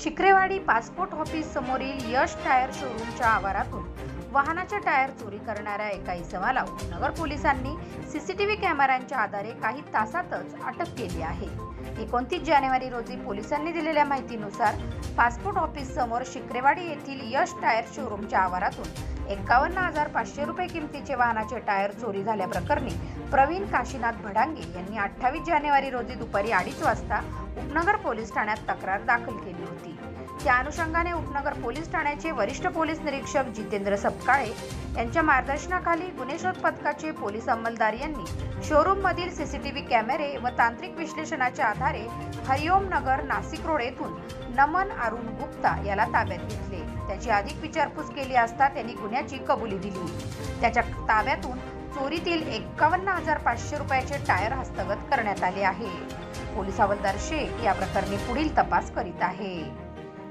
शिक्रेवाडी passport office समोरील यश tyre शोरूमच्या आवारातून वाहनाचे tyre चोरी करणाऱ्या एका इसमाला नगर पोलिसांनी सीसीटीव्ही कॅमेऱ्यांच्या आधारे काही तासातच अटक केली आहे. एकोणतीस जानेवारी रोजी पोलिसांनी दिलेल्या माहितीनुसार पासपोर्ट ऑफिस समोर शिक्रेवाडी येथील यश टायर शोरूमच्या आवारातून एकावन्न हजार पाचशे रुपये किमतीचे वाहनाचे टायर चोरी झाल्याप्रकरणी प्रवीण काशीनाथ भडांगे यांनी अठ्ठावीस जानेवारी रोजी दुपारी अडीच वाजता उपनगर पोलीस ठाण्यात तक्रार दाखल केली होती. त्या अनुषंगाने उपनगर पोलीस ठाण्याचे वरिष्ठ पोलीस निरीक्षक जितेंद्र सपकाळे यांच्या मार्गदर्शनाखाली गुन्हे शोध पथकाचे पोलीस अंमलदार यांनी शोरूम मधील सीसीटीव्ही कॅमेरे व तांत्रिक विश्लेषणाच्या आधारे हरिओम नगर नाशिक रोड येथून नमन अरुण गुप्ता याला ताब्यात घेतले. त्याची अधिक विचारपूस केली असता त्यांनी गुन्ह्याची कबुली दिली. त्याच्या ताब्यातून चोरीतील एकावन्न हजार पाचशे रुपयाचे टायर हस्तगत करण्यात आले आहे. पोलीस हवालदार शेख या प्रकरणी पुढील तपास करीत आहे.